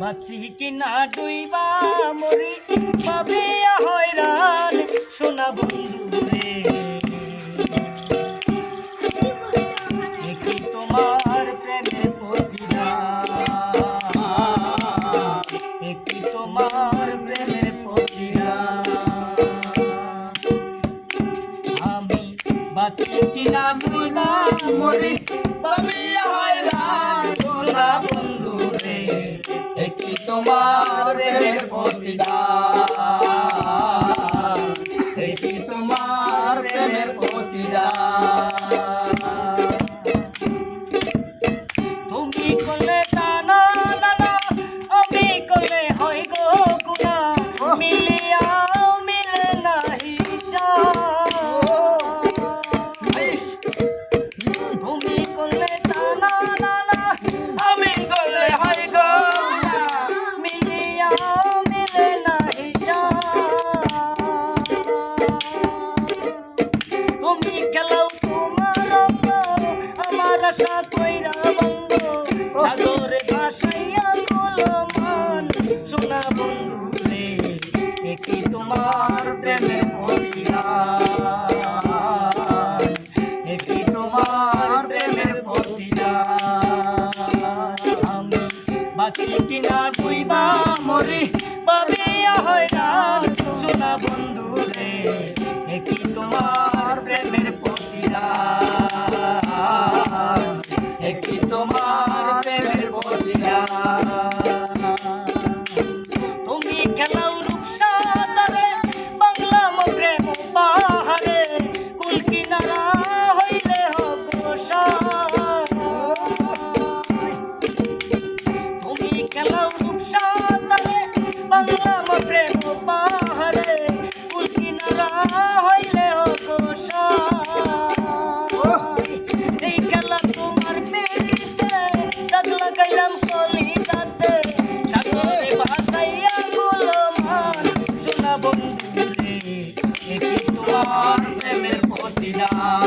বাঁচি কিনা ডুইবা, মরি পাবে হয়রান সোনা বন্ধু রে। দেখি তোমার প্রেমের প্রতিদান দেখি তোমার প্রেমের প্রতিদান আমি বাঁচি কিনা মরিনা মরি পাবি হয়রান সোনা তোমার প্রতিদান। একই তোমার প্রেমের প্রতিদান? তুমি করলে তুমি খেলাও তোমার আমার আশা কইরা বঙ্গ। সাগরে ভাসাইয়া মান সোনা বন্ধু রে একই তোমার আমি বাঁচি কিনা ডুইবা মরি পাবিয়া হয়রান সোনা বন্ধু রে। 아니라